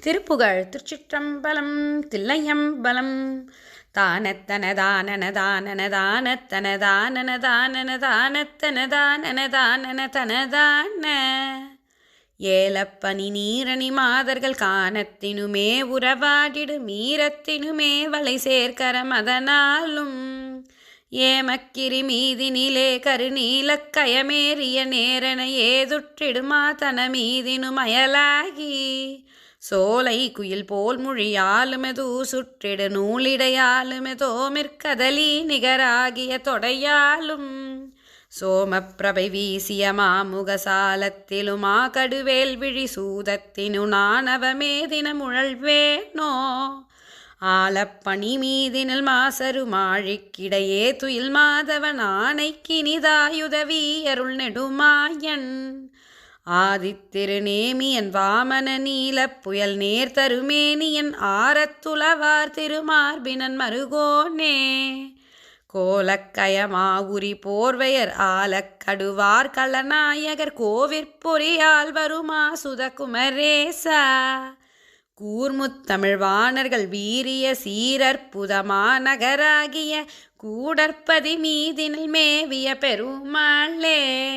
திருப்புகழ் திருச்சிற்றம்பலம் தில்லையம்பலம். தானத்தனதானனதானனதானனதானனதானனதானனதானனதானன ஏலப்பனி நீரணி மாதர்கள் காணத்தினுமே உறவாடிடு மீரத்தினுமே வளை சேர்க்கரம் அதனாலும் ஏமக்கிரி மீதினிலே கருநீலக் கயமேறிய நேரன ஏதுற்றிடுமா தன மீதினும் அயலாகி சோலை குயில் போல் மொழியாலுமெது சுற்றிடு நூலிடையாலுமெதோமிற்கதலி நிகராகிய தொடையாலும். சோமப்பிரபை வீசிய மாமுகசாலத்திலுமா கடுவேல் விழி சூதத்தினு நானவமே தினமுழல்வேனோ ஆலப்பணி மீதினில் மாசரு மாழிக்கிடையே துயில் மாதவன் ஆணைக்கினிதாயுதவி அருள் நெடுமாயன். ஆதித்திருநேமியன் வாமன நீல புயல் நேர் தருமேனியன் ஆரத்துளவார் திருமார்பினன் மருகோனே. கோலக்கயமாவுரி போர்வையர் ஆலக்கடுவார் கலநாயகர் கோவிற்பொறியால் வருமா சுதகுமரேசா. கூர்முத்தமிழ்வாணர்கள் வீரிய சீரற்புதமா நகராகிய கூடற்பதி மீதினில் மேவிய பெருமாளே.